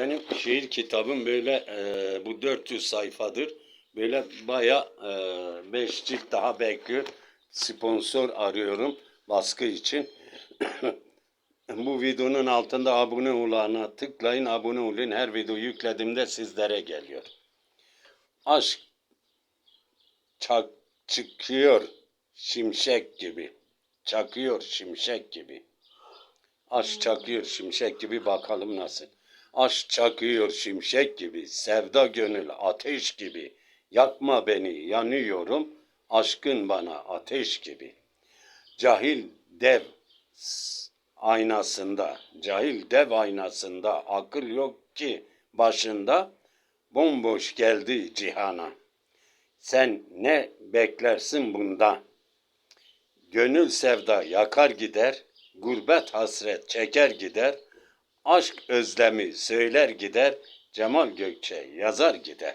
Benim şiir kitabım böyle e, bu 400 sayfadır. Böyle baya 5 cilt daha bekliyor. Sponsor arıyorum baskı için. bu videonun altında abone olana tıklayın, abone olun. Her video yüklediğimde sizlere geliyor. Aşk çak çıkıyor şimşek gibi. Çakıyor şimşek gibi. Aşk çakıyor şimşek gibi bakalım nasıl. Aşk çakıyor şimşek gibi, sevda gönül ateş gibi. Yakma beni yanıyorum, aşkın bana ateş gibi. Cahil dev aynasında, cahil dev aynasında akıl yok ki başında bomboş geldi cihana. Sen ne beklersin bunda? Gönül sevda yakar gider, gurbet hasret çeker gider, aşk özlemi söyler gider, Cemal Gökçe yazar gider.